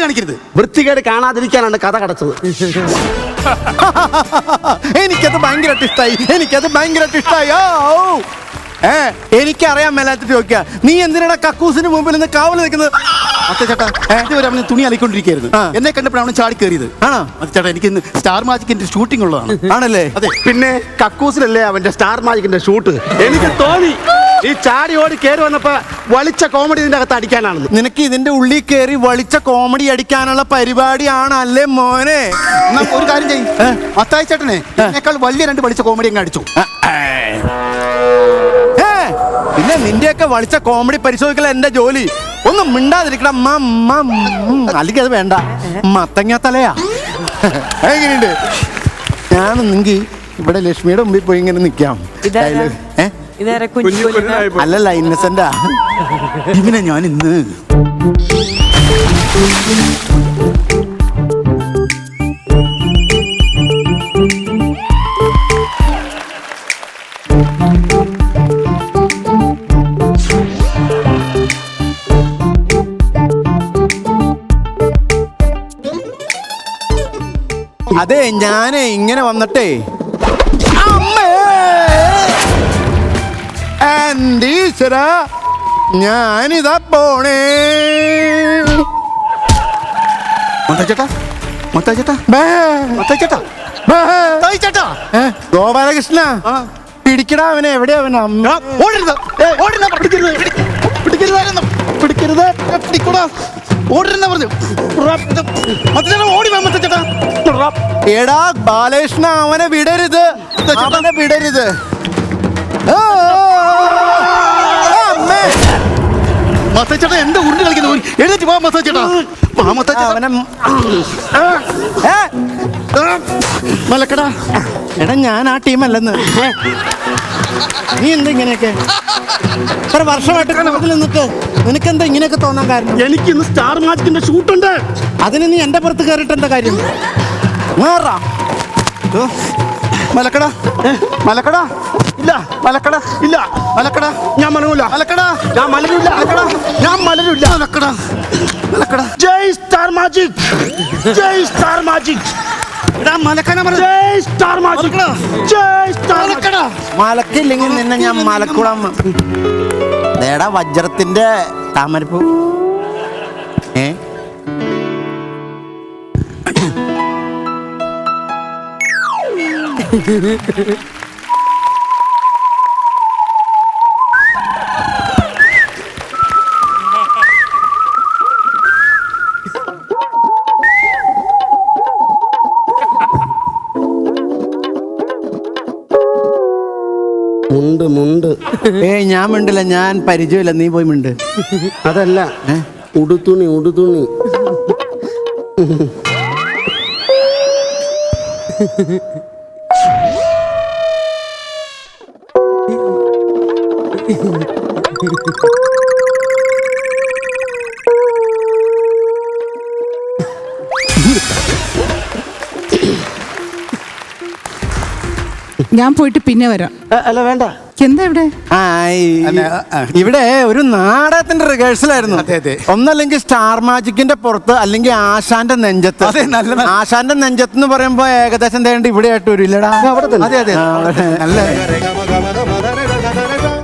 കാണിക്കരുത്. വൃത്തികേട് കാണാതിരിക്കാനാണ് കഥ കടച്ചത്. എനിക്കത് ഭയങ്കരമായിട്ട് ഇഷ്ടായി. എനിക്കത് ഭയങ്കരമായിട്ട് ഓ. ഏ എനിക്കറിയാൻ മേലാത്തിട്ട് നോക്കിയാ നീ എന്തിനാ കക്കൂസിന് മുമ്പിൽ നിന്ന് കാവൽ നിൽക്കുന്നത്? ചേട്ടാ ഇതുവരെ അവന് തുണി അലക്കൊണ്ടിരിക്കുകയായിരുന്നു. എന്നെ കണ്ടപ്പോഴാണ് അവൻ ചാടി കയറിയത്. ആണോ? ചേട്ടാ എനിക്ക് ഇന്ന് സ്റ്റാർ മാജിക്കിന്റെ ഷൂട്ടിംഗ് ഉള്ളതാണ്. ആണല്ലേ? അതെ പിന്നെ കക്കൂസിലല്ലേ അവന്റെ സ്റ്റാർ മാജിക്കിന്റെ ഷൂട്ട്? എനിക്ക് തോന്നി. ഈ ചാടി ഓടി കയറി വന്നപ്പോ വളിച്ച കോമഡി ഇതിന്റെ അകത്ത് അടിക്കാനാണെന്ന് നിനക്ക് ഇതിന്റെ ഉള്ളിൽ കയറി വളിച്ച കോമഡി അടിക്കാനുള്ള പരിപാടിയാണല്ലേ മോനെ? എന്നാ ഒരു കാര്യം ചെയ്യും. മത്തായി ചേട്ടനെ എന്നെക്കാൾ വലിയ രണ്ട് വളിച്ച കോമഡി അങ്ങ് അടിച്ചു. പിന്നെ നിന്റെയൊക്കെ വളിച്ച കോമഡി പരിശോധിക്കല എന്റെ ജോലി. ഒന്നും മിണ്ടാതിരിക്കണം. അല്ലെങ്കിൽ അത് വേണ്ട. മത്തങ്ങ തലയാ. എങ്ങനെയുണ്ട്? ഞാൻ നിങ്ങി ഇവിടെ ലക്ഷ്മിയുടെ മുമ്പിൽ പോയി ഇങ്ങനെ? ഏ? ഇതേറെ അല്ലല്ല ഇന്നസെന്റാ ഇവനെ ഞാൻ ഇന്ന്. അതെ ഞാനേ ഇങ്ങനെ വന്നിട്ടേ. അമ്മേ! ഈശ്വര ഞാനിതാ പോണേ. ചേട്ടാ ഗോപാലകൃഷ്ണ പിടിക്കടാ അവനെ എവിടെയാ അവൻ? അമ്മ ആ, ഓടരുത് ഏ, ഓടരുത് പിടിക്കരുത് പിടി- പിടിക്കരുതായിരുന്നു പിടിക്കരുത് ഏ, പിടിക്കൂടാ. ഓടരുന്ന പറഞ്ഞു. മത്തായി ചേട്ടാ ഓടി വാ മത്തായി ചേട്ടാ എടാ ബാലകൃഷ്ണ അവനെ വിടരുത്. അവനെ വിടരുത്. ആ, അമ്മേ. മത്തായി ചേട്ടാ എന്താ ഉരുണ്ട് കളിക്കുന്നത്? ഒരു- എഴുന്നേറ്റ് വാ മത്തായി ചേട്ടാ വാ ഏ, മലക്കടാ എടാ ഞാൻ ആ ടീമല്ലെന്ന്. നീ എന്താ ഇങ്ങനെയൊക്കെ? ഇത്ര വർഷമായിട്ട് കൂടുതൽ നിന്നിട്ട് നിനക്കെന്താ ഇങ്ങനെയൊക്കെ തോന്നാൻ കാരണം? എനിക്ക് ഇന്ന് സ്റ്റാർ മാജിക്കിന്റെ ഷൂട്ടുണ്ട്. അതിന് നീ എന്റെ പുറത്ത് കയറിയിട്ട് എന്താ കാര്യം? മാറാ മലക്കടാ. മലക്കട? ഇല്ല. മലക്കട? ഇല്ല. മലക്കട? ഞാൻ മലരൂല മലക്കട? ഞാൻ മലരൂല മലക്കട? ഞാൻ മലരൂല മലക്കട? മലക്കട? ജയ് സ്റ്റാർ മാജിക്. ജയ് സ്റ്റാർ മാജിക്. മലക്കില്ലെങ്കിൽ നിന്നെ ഞാൻ മലക്കുളം നേടാ വജ്രത്തിന്റെ താമരപ്പൂ. ഏ? മുണ്ട് മുണ്ട്. ഏയ് ഞാൻ മിണ്ടില്ല ഞാൻ പരിചയമില്ല. നീ പോയി മിണ്ട്. അതല്ല. ഉടുത്തുണി ഉടുതുണി. ഞാൻ പോയിട്ട് പിന്നെ വരാം. അല്ല വേണ്ട. എന്താ ഇവിടെ? ഇവിടെ ഒരു നാടകത്തിന്റെ റിഹേഴ്സൽ ആയിരുന്നു അതെ, അതെ. ഒന്നല്ലെങ്കിൽ സ്റ്റാർ മാജിക്കിന്റെ പുറത്ത് അല്ലെങ്കിൽ ആശാന്റെ നെഞ്ചത്ത്. അതെ, നല്ല, നല്ല. ആശാന്റെ നെഞ്ചത്ത് എന്ന് പറയുമ്പോ ഏകദേശം തേണ്ട ഇവിടെ ആയിട്ട് വരും ഇല്ലടാ. അതെ അതെ. നല്ല.